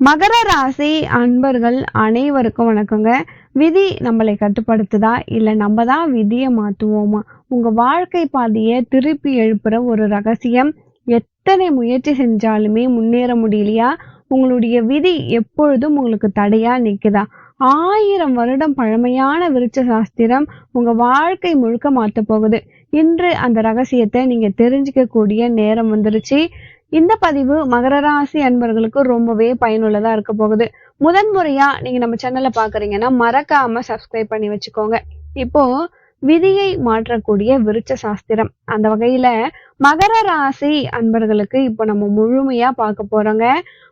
மகர ராசி அன்பர்கள் அனைவருக்கும் வணக்கங்க. விதி நம்மளை கட்டுப்படுத்துதா? இல்லை நம்ம தான் விதியை மாற்றுவோமா உங்கள் வாழ்க்கை பாதையை திருப்பி எழுப்புற ஒரு ரகசியம். எத்தனை முயற்சி செஞ்சாலுமே முன்னேற முடியலையா? உங்களுடைய விதி எப்பொழுதும் உங்களுக்கு தடையா நிற்குதா ஆயிரம் வருடம் பழமையான விருட்ச சாஸ்திரம் உங்க வாழ்க்கை முழுக்க மாற்ற போகுது. இன்று அந்த ரகசியத்தை நீங்க தெரிஞ்சுக்கக்கூடிய நேரம் வந்துருச்சு. இந்த பதிவு மகர ராசி அன்பர்களுக்கு ரொம்பவே பயனுள்ளதா இருக்க போகுது. முதன் முறையா நீங்க நம்ம சேனலை பாக்குறீங்கன்னா மறக்காம சப்ஸ்கிரைப் பண்ணி வச்சுக்கோங்க. இப்போ விதியை மாற்றக்கூடிய விருச்ச சாஸ்திரம். அந்த வகையில மகர ராசி அன்பர்களுக்கு இப்போ நம்ம முழுமையா பார்க்க போறோங்க.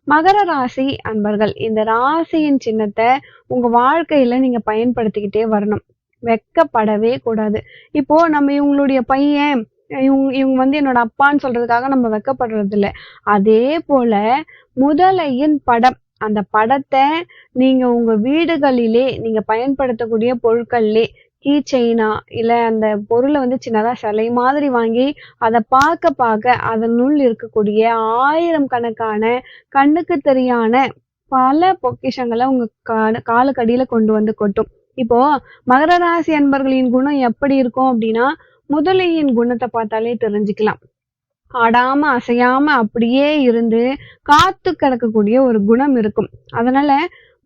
மகர ராசி அன்பர்கள் இந்த ராசியின் சின்னத்தை உங்க வாழ்க்கையில நீங்க பயன்படுத்திக்கிட்டே வரணும். வெக்கப்படவே கூடாது. இப்போ நம்ம இவங்களுடைய பையன் இவங்க இவங்க வந்து என்னோட அப்பான்னு சொல்றதுக்காக நம்ம வெக்கப்படுறது இல்லை அதே போல முதலையின் படம் அந்த படத்தை நீங்க உங்க வீடுகளிலே நீங்க பயன்படுத்தக்கூடிய பொருட்கள்லே கீ செயினா இல்ல அந்த பொருளை வந்து சின்னதா சிலை மாதிரி வாங்கி அதை பார்க்க பார்க்க அதனுள் இருக்கக்கூடிய ஆயிரம் கணக்கான கண்ணுக்கு தெரியான பல பொக்கிஷங்களை உங்க கா- காலுக்கடியில கொண்டு வந்து கொட்டும். இப்போ மகர ராசி அன்பர்களின் குணம் எப்படி இருக்கும் அப்படின்னா முதலையின் குணத்தை பார்த்தாலே தெரிஞ்சுக்கலாம். ஆடாம அசையாம அப்படியே இருந்து காத்து கிடக்கக்கூடிய ஒரு குணம் இருக்கும். அதனால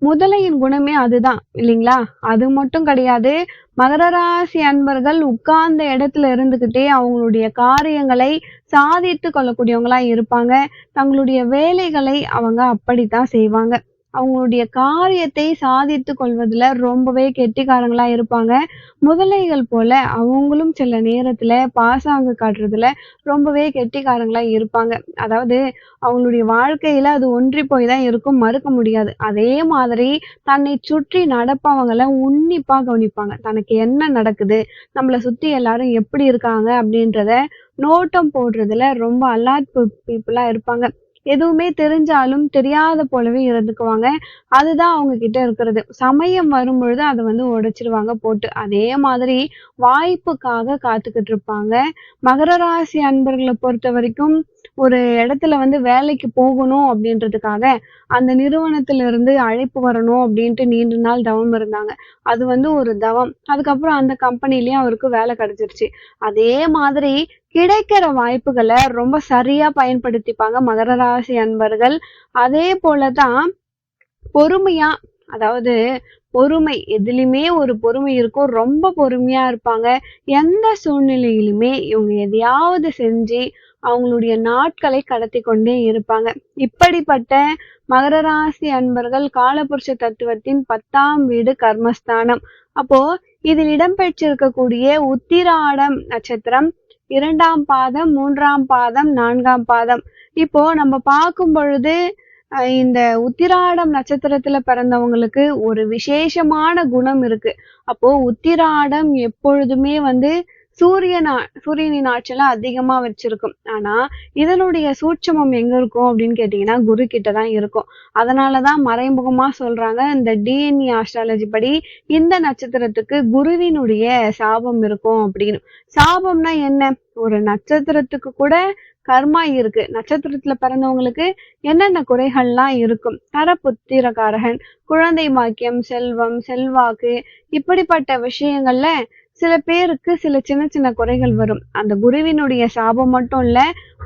முதலையின் குணமே அதுதான் இல்லைங்களா? அது மட்டும் கிடையாது மகர ராசி அன்பர்கள் உட்கார்ந்த இடத்துல இருந்துகிட்டே அவங்களுடைய காரியங்களை சாதித்து கொள்ளக்கூடியவங்களா இருப்பாங்க. தங்களுடைய வேலைகளை அவங்க அப்படித்தான் செய்வாங்க. அவங்களுடைய காரியத்தை சாதித்து கொள்வதில் ரொம்பவே கெட்டிக்காரங்களா இருப்பாங்க. முதலைகள் போல அவங்களும் சில நேரத்துல பாசாங்க காட்டுறதுல ரொம்பவே கெட்டிக்காரங்களா இருப்பாங்க. அதாவது அவங்களுடைய வாழ்க்கையில அது ஒன்றி போய் தான் இருக்கும் மறுக்க முடியாது. அதே மாதிரி தன்னை சுற்றி நடப்பவங்களை உன்னிப்பா கவனிப்பாங்க. தனக்கு என்ன நடக்குது நம்மளை சுத்தி எல்லாரும் எப்படி இருக்காங்க அப்படின்றத நோட்டம் போடுறதுல ரொம்ப அலாட் பீப்புளா இருப்பாங்க. எதுவுமே தெரிஞ்சாலும் தெரியாத போலவே இருந்துக்குவாங்க. அதுதான் அவங்க கிட்ட இருக்கிறது. சமயம் வரும் பொழுது அதை வந்து உடைச்சிருவாங்க போட்டு. அதே மாதிரி வாய்ப்புக்காக காத்துக்கிட்டு இருப்பாங்க. மகர ராசி அன்பர்களை பொறுத்த வரைக்கும் ஒரு இடத்துல வந்து வேலைக்கு போகணும் அப்படின்றதுக்காக அந்த நிறுவனத்துல இருந்து அழைப்பு வரணும் அப்படின்ட்டு நீண்ட நாள் தவம் இருந்தாங்க. அது வந்து ஒரு தவம். அதுக்கப்புறம் அந்த கம்பெனிலயும் அவருக்கு வேலை கிடைச்சிருச்சு. அதே மாதிரி கிடைக்கிற வாய்ப்புகளை ரொம்ப சரியா பயன்படுத்திப்பாங்க மகர ராசி அன்பர்கள். அதே போலதான் பொறுமையா அதாவது பொறுமை எதுலையுமே ஒரு பொறுமை இருக்கும். ரொம்ப பொறுமையா இருப்பாங்க. எந்த சூழ்நிலையிலுமே இவங்க எதையாவது செஞ்சு அவங்களுடைய நாட்களை கடத்தி கொண்டே இருப்பாங்க. இப்படிப்பட்ட மகர ராசி அன்பர்கள் காலபுருஷ தத்துவத்தின் பத்தாம் வீடு கர்மஸ்தானம். அப்போ இதில் இடம்பெற்றிருக்கக்கூடிய உத்திராடம் நட்சத்திரம் இரண்டாம் பாதம் மூன்றாம் பாதம் நான்காம் பாதம். இப்போ நம்ம பார்க்கும் பொழுது இந்த உத்திராடம் நட்சத்திரத்துல பிறந்தவங்களுக்கு ஒரு விசேஷமான குணம் இருக்கு. அப்போ உத்திராடம் எப்பொழுதுமே வந்து சூரியன் சூரியனின் ஆற்றலை அதிகமா வச்சிருக்கும். ஆனா இதனுடைய சூட்சமம் எங்க இருக்கும் அப்படின்னு கேட்டீங்கன்னா குரு கிட்ட தான் இருக்கும். அதனாலதான் மறைமுகமா சொல்றாங்க இந்த டிஎன்ஏ ஆஸ்ட்ராலஜி படி இந்த நட்சத்திரத்துக்கு குருவினுடைய சாபம் இருக்கும் அப்படின்னு. சாபம்னா என்ன? ஒரு நட்சத்திரத்துக்கு கூட கர்மா இருக்கு. நட்சத்திரத்துல பிறந்தவங்களுக்கு என்னென்ன குறைகள்லாம் இருக்கும்? தரப்புத்திரகாரகன் குழந்தை பாக்கியம் செல்வம் செல்வாக்கு இப்படிப்பட்ட விஷயங்கள்ல சில பேருக்கு சில சின்ன சின்ன குறைகள் வரும். அந்த குருவினுடைய சாபம் மட்டும் இல்ல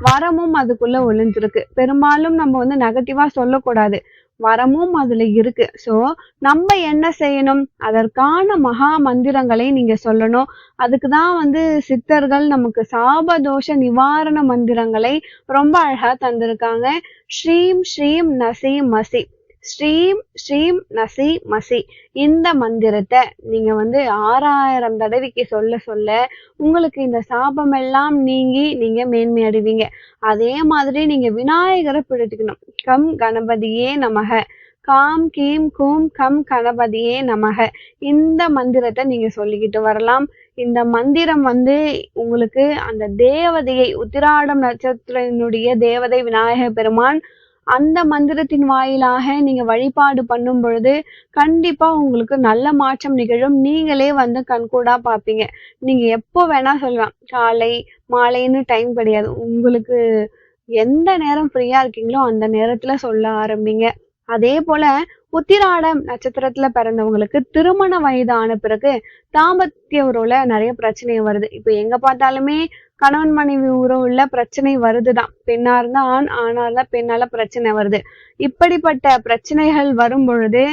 வரமும் அதுக்குள்ள ஒளிஞ்சிருக்கு. பெரும்பாலும் நம்ம வந்து நெகட்டிவா சொல்லக்கூடாது. வரமும் அதுல இருக்கு. சோ நம்ம என்ன செய்யணும்? அதற்கான மகா மந்திரங்களை நீங்க சொல்லணும். அதுக்கு தான் வந்து சித்தர்கள் நமக்கு சாபதோஷ நிவாரண மந்திரங்களை ரொம்ப அழகா தந்திருக்காங்க. ஸ்ரீம் ஸ்ரீம் நசீம் மசீம் ஸ்ரீம் ஸ்ரீம் நசி மசி. இந்த மந்திரத்தை நீங்க வந்து ஆறாயிரம் தடவைக்கு சொல்ல சொல்ல உங்களுக்கு இந்த சாபம் எல்லாம் நீங்கி நீங்க மேன்மை அடைவீங்க அதே மாதிரி நீங்க விநாயகரை பிடித்துக்கணும் கம் கணபதியே நமக. காம் கீம் கூம் கம் கணபதியே நமக. இந்த மந்திரத்தை நீங்க சொல்லிக்கிட்டு வரலாம். இந்த மந்திரம் வந்து உங்களுக்கு அந்த தேவதையை உத்திராடம் நட்சத்திரத்தினுடைய தேவதை விநாயக பெருமான் அந்த மந்திரத்தின் வாயிலாக நீங்க வழிபாடு பண்ணும் பொழுது கண்டிப்பா உங்களுக்கு நல்ல மாற்றம் நிகழும். நீங்களே வந்து கண்கூடா பார்ப்பீங்க. நீங்க எப்போ வேணா சொல்லலாம் காலை மாலைன்னு டைம் கிடையாது. உங்களுக்கு எந்த நேரம் ஃப்ரீயா இருக்கீங்களோ அந்த நேரத்துல சொல்ல ஆரம்பிங்க. அதே போல உத்திராடம் நட்சத்திரத்துல பிறந்தவங்களுக்கு திருமண வயது ஆன பிறகு தாம்பத்திய உறவுல நிறைய பிரச்சனை வருது. இப்ப எங்க பார்த்தாலுமே கணவன் மனைவி உறவுல பிரச்சனை வருதுதான். பெண்ணா இருந்தா ஆண் ஆணா இருந்தா பெண்ணால பிரச்சனை வருது. இப்படிப்பட்ட பிரச்சனைகள் வரும் பொழுது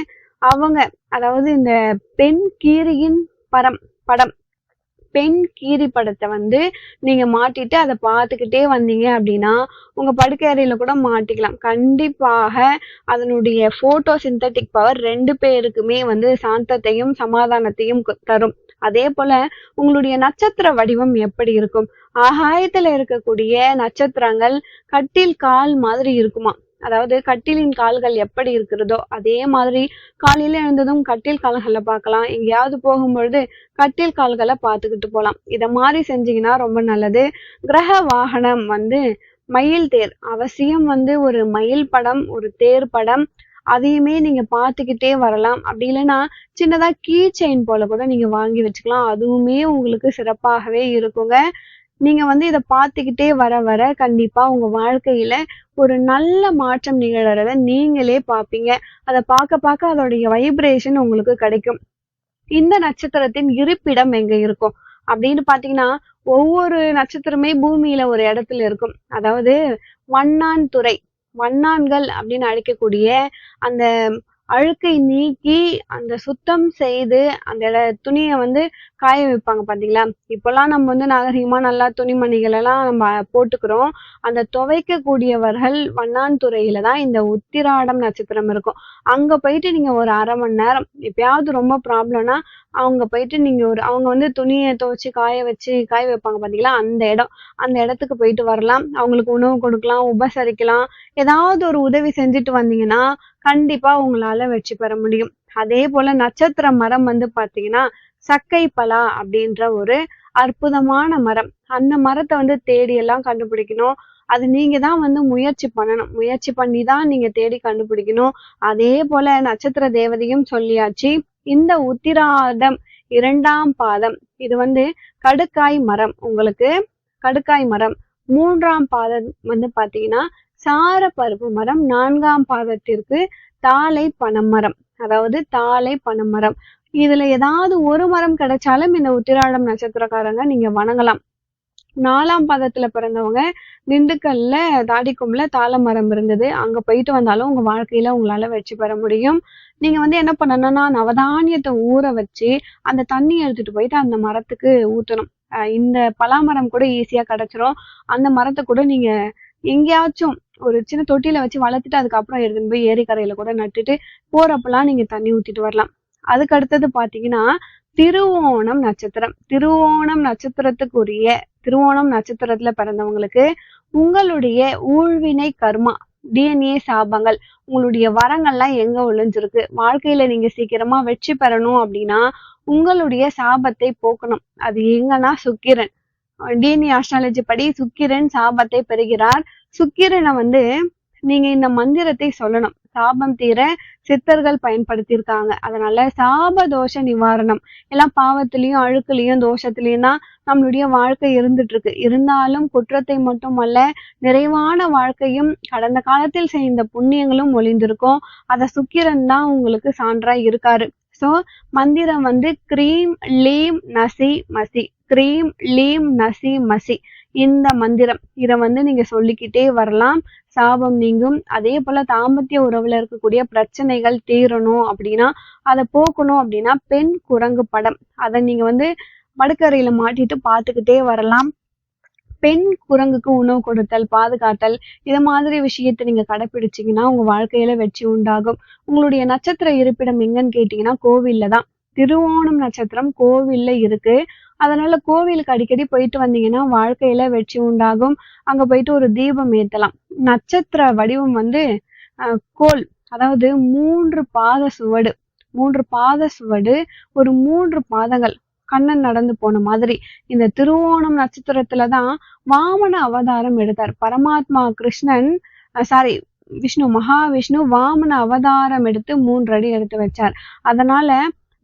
அவங்க அதாவது இந்த பெண் கீரியின் படம் படம் பெண் கீரி படத்தை வந்து நீங்க மாட்டிட்டு அதை பார்த்துக்கிட்டே வந்தீங்க அப்படின்னா உங்க படுக்கை அறையில கூட மாட்டிக்கலாம். கண்டிப்பாக அதனுடைய போட்டோ சிந்தட்டிக் பவர் ரெண்டு பேருக்குமே வந்து சாந்தத்தையும் சமாதானத்தையும் தரும். அதே போல உங்களுடைய நட்சத்திர வடிவம் எப்படி இருக்கும்? ஆகாயத்துல இருக்கக்கூடிய நட்சத்திரங்கள் கட்டில் கால் மாதிரி இருக்குமா? அதாவது கட்டிலின் கால்கள் எப்படி இருக்கிறதோ அதே மாதிரி காலையில எழுந்ததும் கட்டில் கால்களை பார்க்கலாம். எங்கேயாவது போகும்பொழுது கட்டில் கால்களை பார்த்துக்கிட்டு போகலாம் இதை மாதிரி செஞ்சீங்கன்னா ரொம்ப நல்லது. கிரக வாகனம் வந்து மயில் தேர். அவசியம் வந்து ஒரு மயில் படம் ஒரு தேர் படம். அதையுமே நீங்க பார்த்துக்கிட்டே வரலாம். அப்படி இல்லைன்னா சின்னதா கீ செயின் போல கூட நீங்க வாங்கி வச்சுக்கலாம். அதுவுமே உங்களுக்கு சிறப்பாகவே இருக்குங்க. நீங்க வந்து இதை பார்த்துக்கிட்டே வர வர கண்டிப்பா உங்க வாழ்க்கையில ஒரு நல்ல மாற்றம் நிகழறத நீங்களே பார்ப்பீங்க அதை பார்க்க பார்க்க அதோடைய வைப்ரேஷன் உங்களுக்கு கிடைக்கும். இந்த நட்சத்திரத்தின் இருப்பிடம் எங்க இருக்கும்? அப்படின்னு பாத்தீங்கன்னா ஒவ்வொரு நட்சத்திரமே பூமியில ஒரு இடத்துல இருக்கும். அதாவது வண்ணான் துறை. வண்ணான்கள் அப்படின்னு அழைக்கக்கூடிய அந்த அழுக்கை நீக்கி அந்த சுத்தம் செய்து அந்த துணியை வந்து காய வைப்பாங்க பார்த்தீங்களா இப்போல்லாம் நம்ம வந்து நாகரிகமாக நல்லா துணிமணிகள் எல்லாம் நம்ம போட்டுக்கிறோம். அந்த துவைக்கக்கூடியவர்கள் வண்ணான்துறையில தான் இந்த உத்திராடம் நட்சத்திரம் இருக்கும். அங்கே போயிட்டு நீங்கள் ஒரு அரை மணி நேரம் எப்பயாவது ரொம்ப ப்ராப்ளம்னா அவங்க போயிட்டு நீங்கள் ஒரு அவங்க வந்து துணியை துவைச்சி காய வச்சு காய வைப்பாங்க பார்த்தீங்களா அந்த இடம். அந்த இடத்துக்கு போயிட்டு வரலாம். அவங்களுக்கு உணவு கொடுக்கலாம் உபசரிக்கலாம். ஏதாவது ஒரு உதவி செஞ்சுட்டு வந்தீங்கன்னா கண்டிப்பாக உங்களால் வெற்றி பெற முடியும். அதே போல நட்சத்திர மரம் வந்து பாத்தீங்கன்னா சக்கை பலா அப்படின்ற ஒரு அற்புதமான மரம். அந்த மரத்தை வந்து தேடி எல்லாம் கண்டுபிடிக்கணும். அது நீங்க தான் வந்து முயற்சி பண்ணணும். முயற்சி பண்ணி தான் நீங்க தேடி கண்டுபிடிக்கணும். அதே போல நட்சத்திர தேவதையும் சொல்லியாச்சு இந்த உத்திராடம் இரண்டாம் பாதம். இது வந்து கடுக்காய் மரம். உங்களுக்கு கடுக்காய் மரம். மூன்றாம் பாதம் வந்து பாத்தீங்கன்னா சார பருப்பு மரம். நான்காம் பாதத்திற்கு தாழை பனைமரம். அதாவது தாழை பனைமரம். இதுல ஏதாவது ஒரு மரம் கிடைச்சாலும் இந்த உத்திராடம் நட்சத்திரக்காரங்க நீங்க வணங்கலாம். நாலாம் பாதத்துல பிறந்தவங்க திண்டுக்கல்ல தாடிக்கும்ல தாள மரம் இருந்தது. அங்க போயிட்டு வந்தாலும் உங்க வாழ்க்கையில உங்களால வெற்றி பெற முடியும். நீங்க வந்து என்ன பண்ணணும்னா நவதானியத்தை ஊற வச்சு அந்த தண்ணி எடுத்துட்டு போயிட்டு அந்த மரத்துக்கு ஊத்தணும். இந்த பலாமரம் கூட ஈஸியா கிடைச்சிரும். அந்த மரத்தை கூட நீங்க எங்கேயாச்சும் ஒரு சின்ன தொட்டியில வச்சு வளர்த்துட்டு அதுக்கப்புறம் எடுத்துன்னு போய் ஏரிக்கரையில கூட நட்டுட்டு போறப்பெல்லாம் நீங்க தண்ணி ஊத்திட்டு வரலாம். அதுக்கு அடுத்தது பாத்தீங்கன்னா திருவோணம் நட்சத்திரம். திருவோணம் நட்சத்திரத்துக்குரிய திருவோணம் நட்சத்திரத்துல பிறந்தவங்களுக்கு உங்களுடைய ஊழ்வினை கர்மா டிஎன்ஏ சாபங்கள் உங்களுடைய வரங்கள்லாம் எங்க ஒளிஞ்சிருக்கு? வாழ்க்கையில நீங்க சீக்கிரமா வெற்றி பெறணும் அப்படின்னா உங்களுடைய சாபத்தை போக்கணும். அது எங்கன்னா சுக்கிரன். டிஎன்ஏ ஆஸ்ட்ராலஜி படி சுக்கிரன் சாபத்தை பெறுகிறார். சுக்கிரனை வந்து நீங்க இந்த மந்திரத்தை சொல்லணும். சாபம் தீர சித்தர்கள் பயன்படுத்தியிருக்காங்க. அதனால சாப தோஷ நிவாரணம். எல்லாம் பாவத்திலையும் அழுக்குலையும் தோஷத்திலையும் தான் நம்மளுடைய வாழ்க்கை இருந்துட்டு இருக்கு இருந்தாலும் குற்றத்தை மட்டுமல்ல நிறைவான வாழ்க்கையும் கடந்த காலத்தில் செய்த புண்ணியங்களும் ஒளிந்திருக்கும். அத சுக்கிரன் தான் உங்களுக்கு சான்றா இருக்காரு. சோ மந்திரம் வந்து கிரீம் லீம் நசி மசி. கிரீம் லீம் நசி மசி. இந்த மந்திரம். இதை வந்து நீங்க சொல்லிக்கிட்டே வரலாம். சாபம் நீங்கும். அதே போல தாம்பத்திய உறவுல இருக்கக்கூடிய பிரச்சனைகள் தீரணும் அப்படின்னா அதை போக்கணும் அப்படின்னா பெண் குரங்கு படம். அதை நீங்க வந்து படுக்கறையில மாட்டிட்டு பார்த்துக்கிட்டே வரலாம். பெண் குரங்குக்கு உணவு கொடுத்தல் பாதுகாத்தல் இது மாதிரி விஷயத்தை நீங்க கடைபிடிச்சீங்கன்னா உங்க வாழ்க்கையில வெற்றி உண்டாகும். உங்களுடைய நட்சத்திர இருப்பிடம் எங்கன்னு கேட்டீங்கன்னா கோவில்ல தான். திருவோணம் நட்சத்திரம் கோவில்ல இருக்கு. அதனால கோவிலுக்கு அடிக்கடி போயிட்டு வந்தீங்கன்னா வாழ்க்கையில வெற்றி உண்டாகும். அங்க போயிட்டு ஒரு தீபம் ஏத்தலாம். நட்சத்திர வடிவம் வந்து கோல். அதாவது மூன்று பாத சுவடு. மூன்று பாத சுவடு ஒரு மூன்று பாதங்கள். கண்ணன் நடந்து போன மாதிரி. இந்த திருவோணம் நட்சத்திரத்துலதான் வாமன அவதாரம் எடுத்தார். பரமாத்மா கிருஷ்ணன் சாரி விஷ்ணு மகாவிஷ்ணு வாமன அவதாரம் எடுத்து மூன்று அடி எடுத்து வச்சார். அதனால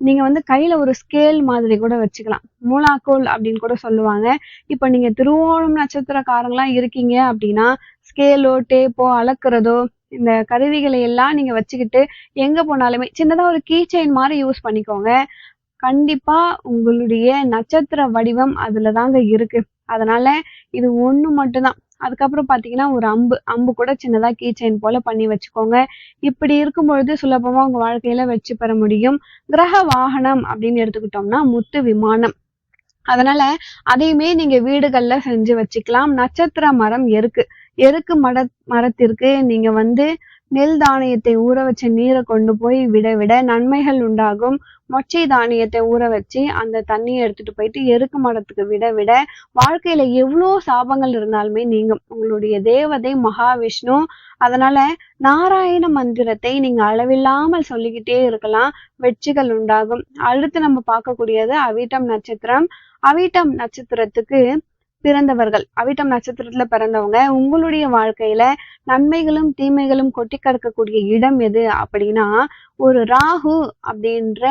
நீங்க வந்து கையில ஒரு ஸ்கேல் மாதிரி கூட வச்சுக்கலாம். மூலாக்கோல் அப்படின்னு கூட சொல்லுவாங்க. இப்ப நீங்க திருவோணம் நட்சத்திரக்காரங்களா இருக்கீங்க அப்படின்னா ஸ்கேலோ டேப்போ அளக்குறதோ இந்த கருவிகளை எல்லாம் நீங்க வச்சுக்கிட்டு எங்க போனாலுமே சின்னதா ஒரு கீ செயின் மாதிரி யூஸ் பண்ணிக்கோங்க. கண்டிப்பா உங்களுடைய நட்சத்திர வடிவம் அதுல தாங்க இருக்கு. அதனால இது ஒண்ணு மட்டும்தான். அதுக்கப்புறம் பாத்தீங்கன்னா ஒரு அம்பு அம்பு கூட சின்னதா கீ செயின் போல பண்ணி வச்சுக்கோங்க. இப்படி இருக்கும் பொழுது சுலபமா உங்க வாழ்க்கையில வச்சு பெற முடியும். கிரக வாகனம் அப்படின்னு எடுத்துக்கிட்டோம்னா முத்து விமானம். அதனால அதையுமே நீங்க வீடுகள்ல செஞ்சு வச்சுக்கலாம். நட்சத்திர மரம் எருக்கு. எருக்கு மர மரத்திற்கு நீங்க வந்து நெல் தானியத்தை ஊற வச்ச நீரை கொண்டு போய் விட விட நன்மைகள் உண்டாகும். மொச்சை தானியத்தை ஊற வச்சு அந்த தண்ணியை எடுத்துட்டு போயிட்டு எருக்கு மரத்துக்கு விட விட வாழ்க்கையில எவ்வளோ சாபங்கள் இருந்தாலுமே நீங்கும். உங்களுடைய தேவதை மகாவிஷ்ணு. அதனால நாராயண மந்திரத்தை நீங்க அளவில்லாமல் சொல்லிக்கிட்டே இருக்கலாம். வெற்றிகள் உண்டாகும். அடுத்து நம்ம பார்க்கக்கூடியது அவிட்டம் நட்சத்திரம். அவிட்டம் நட்சத்திரத்துக்கு பிறந்தவர்கள். அவிட்டம் நட்சத்திரத்துல பிறந்தவங்க. உங்களுடைய வாழ்க்கையில நன்மைகளும் தீமைகளும் கொட்டி கிடக்கக்கூடிய இடம் எது அப்படின்னா ஒரு ராகு அப்படின்ற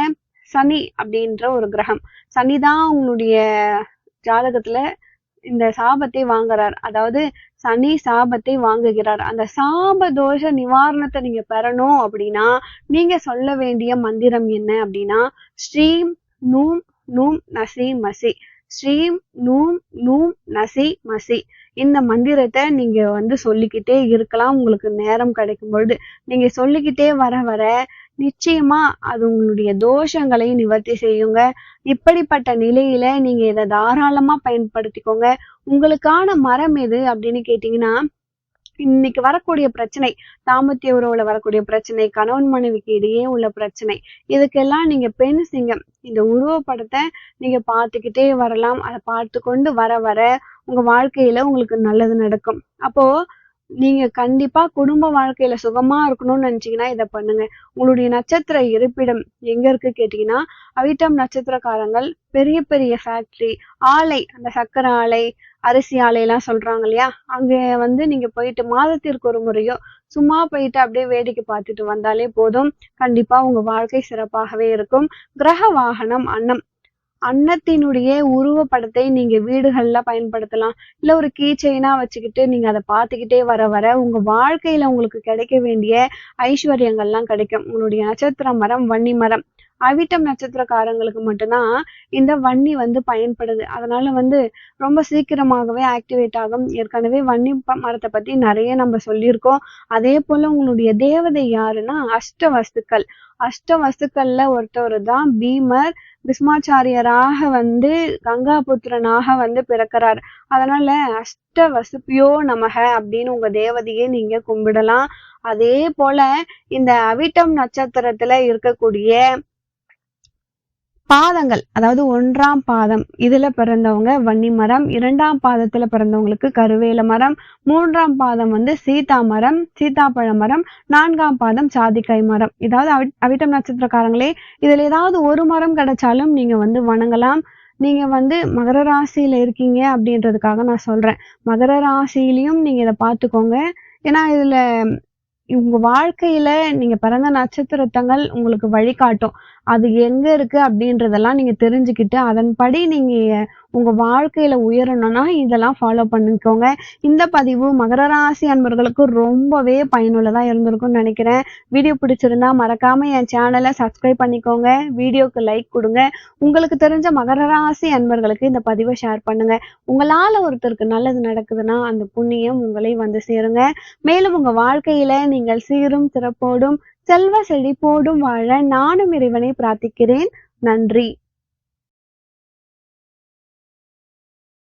சனி அப்படின்ற ஒரு கிரகம். சனி தான் உங்களுடைய ஜாதகத்துல இந்த சாபத்தை வாங்குறார். அதாவது சனி சாபத்தை வாங்குகிறார். அந்த சாப தோஷ நிவாரணத்தை நீங்க பெறணும் அப்படின்னா நீங்க சொல்ல வேண்டிய மந்திரம் என்ன அப்படின்னா ஸ்ரீம் நூம் நூம் நசி மசி. ஸ்ரீம் நூம் நூம் நசி மசி. இந்த மந்திரத்தை நீங்க வந்து சொல்லிக்கிட்டே இருக்கலாம். உங்களுக்கு நேரம் கிடைக்கும் பொழுது நீங்க சொல்லிக்கிட்டே வர வர நிச்சயமா அது உங்களுடைய தோஷங்களை நிவர்த்தி செய்யுங்க. இப்படிப்பட்ட நிலையில நீங்க இதை தாராளமா பயன்படுத்திக்கோங்க. உங்களுக்கான மரம் எது அப்படின்னு கேட்டீங்கன்னா இன்னைக்கு வரக்கூடிய பிரச்சனை தாம்பத்திய உறவுல வரக்கூடிய பிரச்சனை கணவன் மனைவிக்கு இடையே உள்ள பிரச்சனை இதுக்கெல்லாம் நீங்க பெண் சிங்கம். இந்த உருவப்படத்தை நீங்க பார்த்துக்கிட்டே வரலாம். அதை பார்த்து கொண்டு வர வர உங்க வாழ்க்கையில உங்களுக்கு நல்லது நடக்கும். அப்போ நீங்க கண்டிப்பா குடும்ப வாழ்க்கையில சுகமா இருக்கணும்னு நினைச்சீங்கன்னா இதை பண்ணுங்க. உங்களுடைய நட்சத்திர இருப்பிடம் எங்க இருக்கு கேட்டீங்கன்னா அவிட்டம் நட்சத்திரக்காரங்கள் பெரிய பெரிய ஃபேக்டரி ஆலை அந்த சக்கரை ஆலை அரிசி ஆலையெல்லாம் சொல்றாங்க இல்லையா? அங்க வந்து நீங்க போயிட்டு மாதத்திற்கு ஒரு முறையோ சும்மா போயிட்டு அப்படியே வேடிக்கை பார்த்துட்டு வந்தாலே போதும். கண்டிப்பா உங்க வாழ்க்கை சிறப்பாகவே இருக்கும். கிரக வாகனம் அன்னம் அன்னத்தினுடைய உருவப்படத்தை நீங்க வீடுகள்ல பயன்படுத்தலாம். இல்ல ஒரு கீ செயினா வச்சுக்கிட்டு நீங்க அதை பார்த்துக்கிட்டே வர வர உங்க வாழ்க்கையில உங்களுக்கு கிடைக்க வேண்டிய ஐஸ்வர்யங்கள்லாம் கிடைக்கும். உங்களுடைய நட்சத்திர மரம் வன்னி மரம். அவிட்டம் நட்சத்திரக்காரங்களுக்கு மட்டும்தான் இந்த வன்னி வந்து பயன்படுது. அதனால வந்து ரொம்ப சீக்கிரமாகவே ஆக்டிவேட் ஆகும். ஏற்கனவே வன்னி மரத்தை பத்தி நிறைய நம்ம சொல்லியிருக்கோம். அதே போல உங்களுடைய தேவதை யாருன்னா அஷ்ட வஸ்துக்கள். அஷ்ட வஸ்துக்கள்ல ஒருத்தவர் தான் பீமர். பிஸ்மாச்சாரியராக வந்து கங்காபுத்திரனாக வந்து பிறக்கிறார். அதனால அஷ்ட வசுப்பியோ நமக அப்படின்னு உங்க தேவதையை நீங்க கும்பிடலாம். அதே போல இந்த அவிட்டம் நட்சத்திரத்துல இருக்கக்கூடிய பாதங்கள் அதாவது ஒன்றாம் பாதம் இதுல பிறந்தவங்க வன்னி மரம் இரண்டாம் பாதத்துல பிறந்தவங்களுக்கு கருவேல மரம் மூன்றாம் பாதம் வந்து சீதா மரம் சீதாப்பழ மரம் நான்காம் பாதம் சாதிக்காய் மரம். இதாவது அவி அவிட்டம் நட்சத்திரக்காரங்களே இதுல ஏதாவது ஒரு மரம் கிடைச்சாலும் நீங்க வந்து வணங்கலாம். நீங்க வந்து மகர ராசியில இருக்கீங்க அப்படின்றதுக்காக நான் சொல்றேன். மகர ராசியிலையும் நீங்க இதை பார்த்துக்கோங்க. ஏன்னா இதுல உங்க வாழ்க்கையில நீங்க பிறந்த நட்சத்திரத்தங்கள் உங்களுக்கு வழிகாட்டும். அது எங்க இருக்கு அப்படின்றதெல்லாம் நீங்க தெரிஞ்சுக்கிட்டு அதன்படி நீங்க உங்க வாழ்க்கையில உயரணும்னா இதெல்லாம் ஃபாலோ பண்ணிக்கோங்க. இந்த பதிவு மகர ராசி அன்பர்களுக்கு ரொம்பவே பயனுள்ளதா இருந்திருக்கும்னு நினைக்கிறேன். வீடியோ பிடிச்சிருந்தா மறக்காம என் சேனலை சப்ஸ்கிரைப் பண்ணிக்கோங்க. வீடியோக்கு லைக் கொடுங்க. உங்களுக்கு தெரிஞ்ச மகர ராசி அன்பர்களுக்கு இந்த பதிவை ஷேர் பண்ணுங்க. உங்களால ஒருத்தருக்கு நல்லது நடக்குதுன்னா அந்த புண்ணியம் உங்களை வந்து சேருங்க. மேலும் உங்க வாழ்க்கையில நீங்கள் சீரும் சிறப்போடும் செல்வ செழிப்போடும் வாழ நானும் இறைவனை பிரார்த்திக்கிறேன். நன்றி.